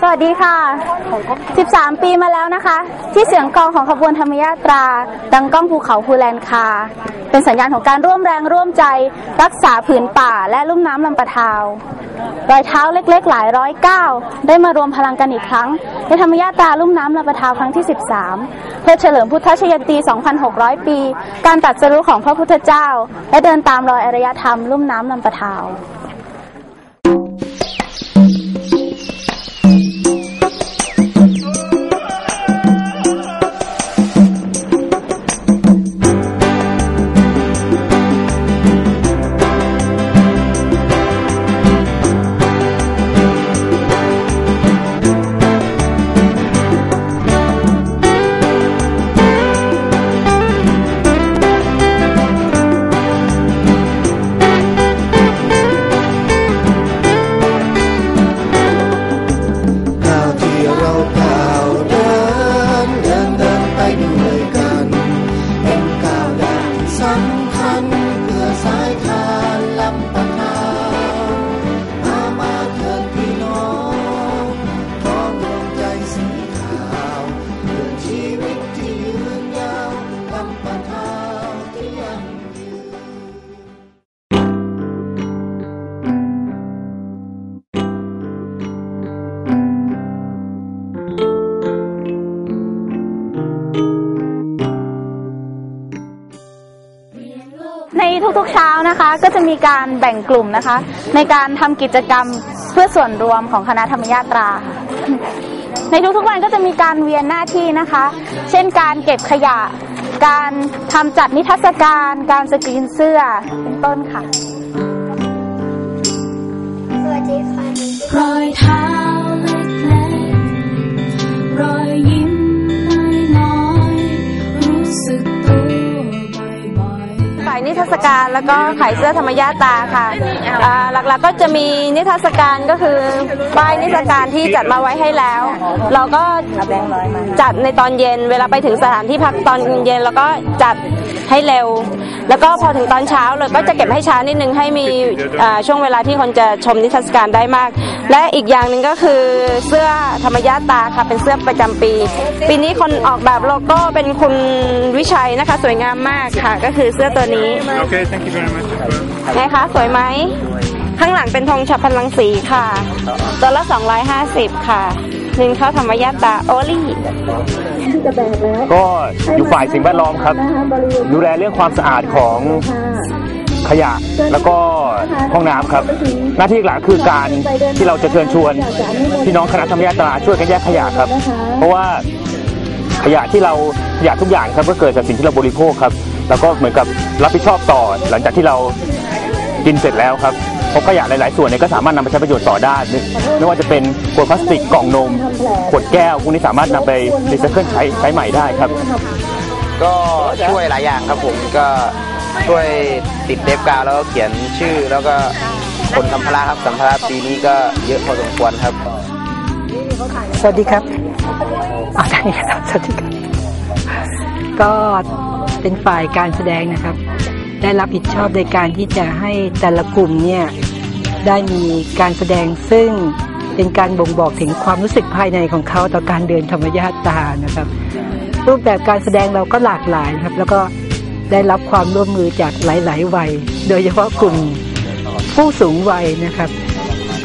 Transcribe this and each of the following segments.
สวัสดีค่ะ 13 ปีมาแล้วนะคะ ที่เสียงกลองของขบวนธรรมยาตรา ดังก้องภูเขาภูแลนคา เป็นสัญญาณของการร่วมแรงร่วมใจ รักษาผืนป่าและลุ่มน้ำลำปะทาว รอยเท้าเล็กๆ หลายร้อยก้าวได้มารวมพลังกันอีกครั้ง ในธรรมยาตราลุ่มน้ำลำปะทาวครั้งที่ 13 เพื่อเฉลิมพุทธชยันตี 2,600 ปี การตัดสรุปของพระพุทธเจ้า และเดินตามรอยอารยธรรมลุ่มน้ำลำปะทาว ในทุกๆเช้านะคะ ก็จะมีการแบ่งกลุ่มนะคะ ในการทำกิจกรรมเพื่อส่วนรวมของคณะธรรมยาตรา ในทุกๆวันก็จะมีการเวียนหน้าที่นะคะ เช่นการเก็บขยะ การทำจัดนิทรรศการ การสกรีนเสื้อเป็นต้นค่ะรอย แล้วก็ขายเสื้อธรรมยาตาค่ะหลักๆก็จะมีนิทรรศการก็คือป้ายนิทรรศการที่จัดมาไว้ให้แล้ว เราก็จัดในตอนเย็น เวลาไปถึงสถานที่พักตอนเย็นเราก็จัดให้เร็ว แล้วก็พอถึงตอนเช้าเลยก็จะเก็บให้ช้านิดนึงให้มีช่วงเวลาที่คนจะชมนิทรรศการได้มาก และอีกอย่างหนึ่งก็คือเสื้อธรรมยาตาค่ะเป็นเสื้อประจำปี ปีนี้คนออกแบบโลโก้เป็นคุณวิชัยนะคะ สวยงามมากค่ะ ก็คือเสื้อตัวนี้ Okay, thank you very much. ไงคะ สวยไหม ข้างหลังเป็นธงฉับพลังสีค่ะ ตัวละ 250 ค่ะหนึ่งเข้าธรรมยาตราโอลี่ ก็อยู่ฝ่ายสิ่งแวดล้อมครับ ดูแลเรื่องความสะอาดของขยะแล้วก็ห้องน้ำครับ หน้าที่หลักคือการที่เราจะเชิญชวนพี่น้องคณะธรรมยาตราช่วยกันแยกขยะครับ เพราะว่าขยะที่เราขยะทุกอย่างครับก็เกิดจากสิ่งที่เราบริโภคครับ แล้วก็เหมือนกับรับผิดชอบต่อ หลังจากที่เรากินเสร็จแล้วครับเพราะขยะหลาย ๆ ส่วนเนี่ยก็สามารถนำไปใช้ประโยชน์ต่อได้ไม่ไม่ว่าจะเป็นขวดพลาสติกกล่องนม ขวดแก้วพวกนี้สามารถนำไปรีไซเคิลใช้ใช้ใหม่ได้ครับ ก็ช่วยหลายอย่างครับผมก็ช่วยติดเทปกาวแล้วก็เขียนชื่อแล้วก็คนสัมภาระครับสัมภาระปีนี้ก็เยอะพอสมควรครับ สวัสดีครับอ๋อได้ครับสวัสดีครับ ก็เป็นฝ่ายการแสดงนะครับ ได้รับผิดชอบในการที่จะให้แต่ละกลุ่มเนี่ยได้มีการแสดงซึ่งเป็นการบ่งบอกถึงความรู้สึกภายในของเขาต่อการเดินธรรมญาตานะครับ รูปแบบการแสดงเราก็หลากหลายครับ แล้วก็ได้รับความร่วมมือจากหลาย ๆ วัย โดยเฉพาะกลุ่มผู้สูงวัยนะครับ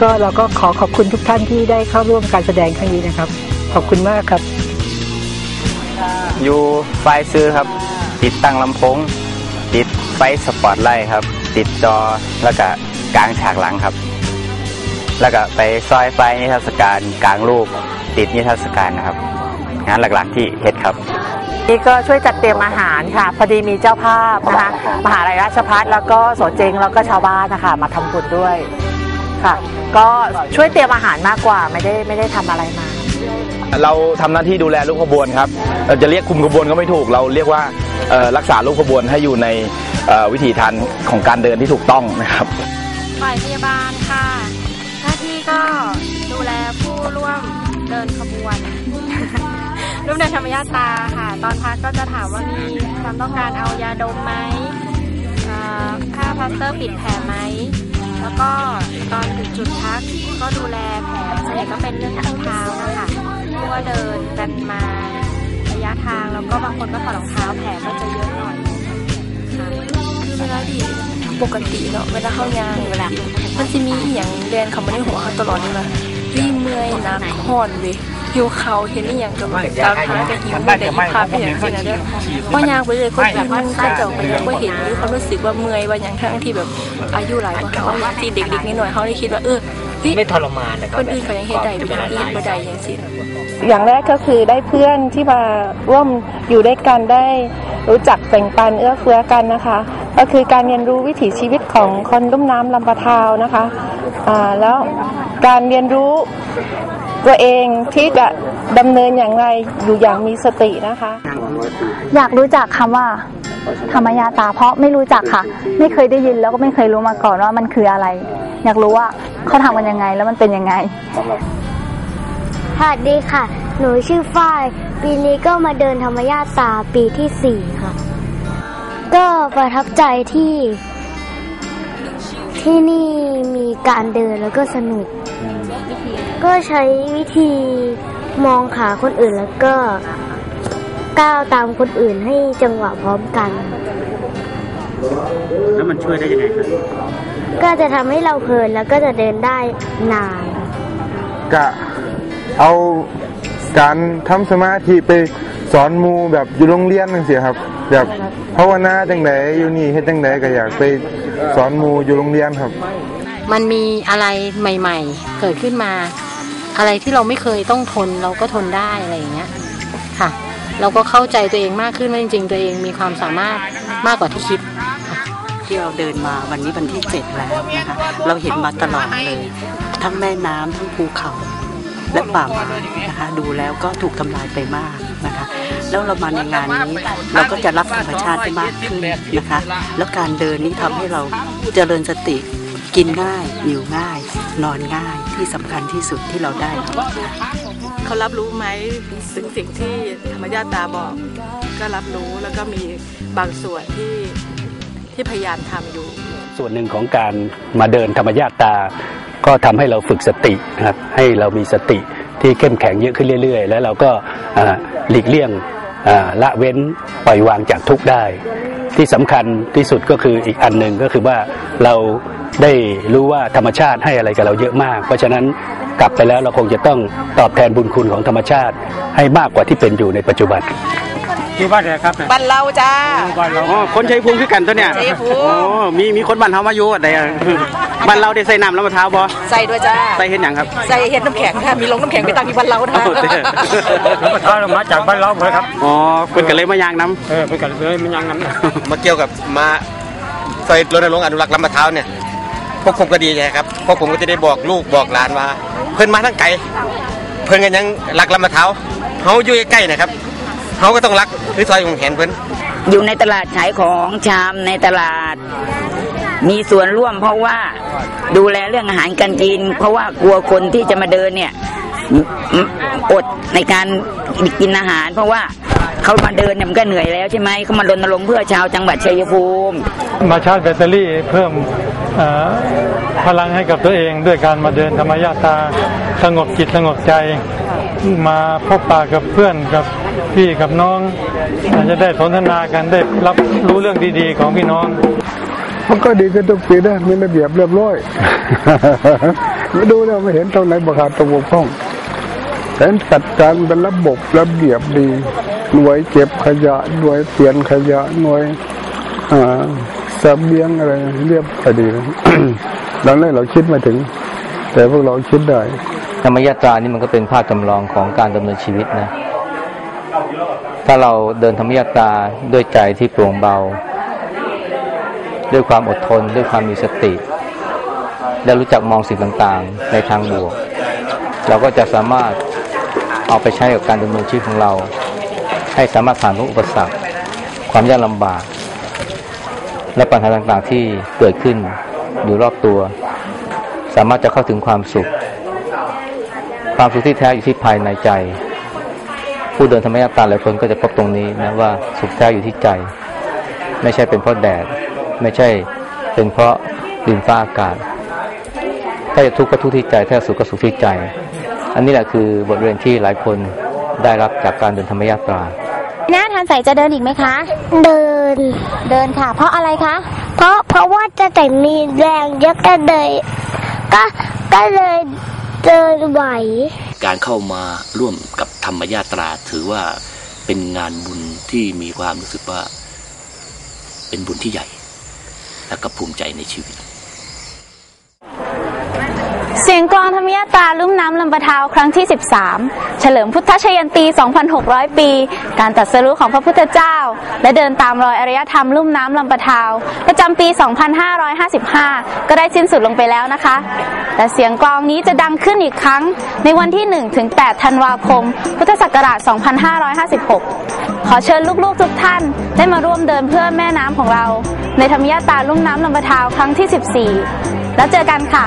ก็เราก็ขอขอบคุณทุกท่านที่ได้เข้าร่วมการแสดงครั้งนี้นะครับ ขอบคุณมากครับ อยู่ไฟซื้อครับ ติดตั้งลำโพงติดไฟสปอตไลท์ครับ ติดจอแล้วก็กลางฉากหลังครับ แล้วก็ไปซอยไฟนิทรรศการกลางรูป ติดนิทรรศการนะครับ งานหลักๆที่เฮ็ดครับนี่ก็ช่วยจัดเตรียมอาหารค่ะ พอดีมีเจ้าภาพนะคะมหาลัยราชภัฏแล้วก็โสเจงแล้วก็ชาวบ้านนะคะมาทำบุญด้วยค่ะ ก็ช่วยเตรียมอาหารมากกว่าไม่ได้ไม่ได้ทำอะไรมา เราทำหน้าที่ดูแลลูกขบวนครับจะเรียกคุมขบวนก็ไม่ถูก เราเรียกว่ารักษาลูกขบวนให้อยู่ในวิถีทันของการเดินที่ถูกต้องนะครับฝ่ายพยาบาลค่ะ หน้าที่ก็ดูแลผู้ร่วมเดินขบวนร่วมเดินธรรมยาตาค่ะ ตอนพักก็จะถามว่ามีความต้องการเอายาดมไหมเอ่อผ้าพลาสเตอร์ปิดแผลไหมแล้วก็ตอนถึงจุดพักก็ดูแลแผลส่วนใหญ่ก็เป็นเรื่องที่เท้านะคะเพราะ ว่าเดินกันมาระยะทางแล้วก็บางคนก็ถอดรองเท้าแผลก็จะเยอะหน่อยค่ะคือเวลาที่ปกติเนาะเวลาเข้ายางเวลามันจะมีอย่างเรียนเขาไม่ได้หัวเขาตลอดเลยว่าวิ่งเมื่อยนักห่อนเว้ยหิวเขาเห็นอหย่างกับตามหากับหิวไม่ได้พาไปอย่างที่นั่นเด้อว่ายางไปเลยคนอื่นเขาเจ้าไปยังไม่เห็นหรือเขารู้สึกว่าเมื่อยว่าอย่างทั้งที่แบบอายุหลายกว่าเขาที่เด็กๆนิดหน่อยเขาเลยคิดว่าเออ ไม่ทรมานนะคนอื่นเขายังเห็นได้เป็นคนอื่นบ่ได้อย่างสิอย่างแรกก็คือได้เพื่อนที่มาร่วมอยู่ด้วยกันได้รู้จักแบ่งปันเอื้อเฟื้อกันนะคะ ก็คือการเรียนรู้วิถีชีวิตของคนลุ่มน้ำลำปะทาวนะคะอ่าแล้วการเรียนรู้ตัวเองที่จะดำเนินอย่างไรอยู่อย่างมีสตินะคะ อยากรู้จักคำว่า ธรรมยาตราเพราะไม่รู้จักค่ะ ไม่เคยได้ยินแล้วก็ไม่เคยรู้มาก่อนว่ามันคืออะไร อยากรู้ว่าเขาทำกันยังไงแล้วมันเป็นยังไง สวัสดีค่ะ หนูชื่อฝ้าย ปีนี้ก็มาเดินธรรมญาตราปีที่สี่ค่ะ ก็ประทับใจที่ ที่นี่มีการเดินแล้วก็สนุก ก็ใช้วิธีมองขาคนอื่นแล้วก็ก้าวตามคนอื่นให้จังหวะพร้อมกัน แล้วมันช่วยได้ยังไงครับ ก็จะทำให้เราเพลินแล้วก็จะเดินได้นาน กะเอาการทำสมาธิไปสอนหมูแบบอยู่โรงเรียนนั่นสิครับ แบบภาวนาจังไดอยู่นี่เฮ็ดจังไดก็อยากไปสอนหมูอยู่โรงเรียนครับ มันมีอะไรใหม่ ๆ เกิดขึ้นมา อะไรที่เราไม่เคยต้องทนเราก็ทนได้อะไรอย่างเงี้ยค่ะ เราก็เข้าใจตัวเองมากขึ้นว่าจริง ๆ ตัวเองมีความสามารถมากกว่าที่คิด ที่เราเดินมาวันนี้วันที่เจ็ดแล้วนะคะเราเห็นมาตลอดเลย ทั้งแม่น้ำทั้งภูเขา และป่าไม้นะคะ ดูแล้วก็ถูกทำลายไปมากนะคะ แล้วเรามาในงานนี้เราก็จะรับธรรมชาติได้มากขึ้นนะคะ แล้วการเดินนี้ทำให้เราเจริญสติกินง่ายอยู่ง่าย นอนง่ายที่สำคัญที่สุดที่เราได้เขารับรู้ไหมถึงสิ่งที่ธรรมญาตาบอก ก็รับรู้แล้วก็มีบางส่วนที่ ที่พยายามทำอยู่ ส่วนหนึ่งของการมาเดินธรรมญาตา ก็ทำให้เราฝึกสตินะครับให้เรามีสติที่เข้มแข็งเยอะขึ้นเรื่อย ๆ แล้วเราก็หลีกเลี่ยงละเว้นปล่อยวางจากทุกได้ ที่สำคัญที่สุดก็คืออีกอันหนึ่งก็คือว่าเราได้รู้ว่าธรรมชาติให้อะไรกับเราเยอะมาก เพราะฉะนั้นกลับไปแล้วเราคงจะต้องตอบแทนบุญคุณของธรรมชาติให้มากกว่าที่เป็นอยู่ในปัจจุบัน ที่บ้านไหนครับบ้านเราจ้าบ้านเราอ๋อคนชัยภูมิคือกันตัวเนี่ยชัยภูมิ โอ้มีมีคนบ้านเฮามาอยู่อะไรอะบ้านเราได้ใส่น้ำแล้วมะพร้าวบ่ใส่ด้วยจ้าใส่เห็นหยังครับ ใส่เห็ดน้ำแข็งค่ะมีลงน้ำแข็งไปตั้งที่บ้านเรานะโอ้เด้น้ำมะพร้าวมาจากบ้านเราเลยครับอ๋อเพิ่นก็เลยมายางน้ำเออเพิ่นก็เลยมายางน้ำมาเกี่ยวกับมาซอยรณรงค์อนุรักษ์ลำมะเท้าวเนี่ยพวกผมก็ดีใจครับพวกผมก็จะได้บอกลูกบอกหลานว่า เพิ่นมาทั้งไกลเพิ่นกันยังรักลำมะเท้าวเฮาอยู่ใกล้ๆนะครับ เฮาก็ต้องรักคือซอยของแขนเพิ่นอยู่ในตลาดขายของชามในตลาด มีส่วนร่วมเพราะว่าดูแลเรื่องอาหารการกิน เพราะว่ากลัวคนที่จะมาเดินเนี่ยอืมอืมอดในการกินอาหาร เพราะว่าเขามาเดินเนี่ยมันก็เหนื่อยแล้วใช่ไหมเขามารณรงค์เพื่อชาวจังหวัดชัยภูมิ มาชาร์จแบตเตอรี่เพิ่มเอ่อพลังให้กับตัวเองด้วยการมาเดินธรรมยาตราสงบจิตสงบใจ มาพบปะกับเพื่อนกับพี่กับน้องอาจจะได้สนทนากันได้รับรู้เรื่องดีๆของพี่น้องมันก็ดีขึ้นทุกปีนะมีระเบียบเรียบร้อยไม่ดูแล้วไม่เห็นตรงไหนประขาดตรงบกพร่องเห็นจัดการเป็นระบบระเบียบดีหน่วยเก็บขยะหน่วยเปลี่ยนขยะหน่วยอ่าเสบียงอะไรเรียบพอดีนะตอนแรกเราคิดม่ถึง แต่พวกเราคิดได้ ธรรมยาตรานี่มันก็เป็นภาพจำลองของการดำเนินชีวิตนะ ถ้าเราเดินธรรมยาตราด้วยใจที่โปร่งเบา ด้วยความอดทน ด้วยความมีสติ และรู้จักมองสิ่งต่างๆ ในทางบวก เราก็จะสามารถเอาไปใช้กับการดำเนินชีวิตของเรา ให้สามารถผ่านทุกอุปสรรค ความยากลำบาก และปัญหาต่างๆที่เกิดขึ้นอยู่รอบตัว สามารถจะเข้าถึงความสุข ความสุขที่แท้อยู่ที่ภายในใจ ผู้เดินธรรมยาตราหลายคนก็จะพบตรงนี้นะว่าสุขแท้อยู่ที่ใจ ไม่ใช่เป็นเพราะแดด ไม่ใช่เป็นเพราะดินฟ้าอากาศ ถ้าจะทุกข์ก็ทุกข์ที่ใจ ถ้าสุขก็สุขที่ใจ อันนี้แหละคือบทเรียนที่หลายคนได้รับจากการเดินธรรมยาตราหน้าทานใสจะเดินอีกไหมคะ เดิน เดินค่ะ เพราะอะไรคะ เพราะเพราะว่าจะแต่มีแรงเยอะก็เลยก็ก็เลย เดินไหว การเข้ามาร่วมกับธรรมญาตราถือว่าเป็นงานบุญที่มีความรู้สึกว่า เป็นบุญที่ใหญ่ และก็ภูมิใจในชีวิต เสียงกลองธรรมยาตราลุ่มน้ำลำปะทาวครั้งที่ 13 เฉลิมพุทธชยันตี 2,600 ปี การตรัสรู้ของพระพุทธเจ้า และเดินตามรอยอารยธรรมลุ่มน้ำลำปะทาว ประจำปี 2555 ก็ได้สิ้นสุดลงไปแล้วนะคะ แต่เสียงกลองนี้จะดังขึ้นอีกครั้ง ในวันที่1ถึง8ธันวาคม พุทธศักราช 2556 ขอเชิญลูกๆทุกท่านได้มาร่วมเดินเพื่อแม่น้ำของเรา ในธรรมยาตราลุ่มน้ำลำปะทาวครั้งที่ 14 แล้วเจอกันค่ะ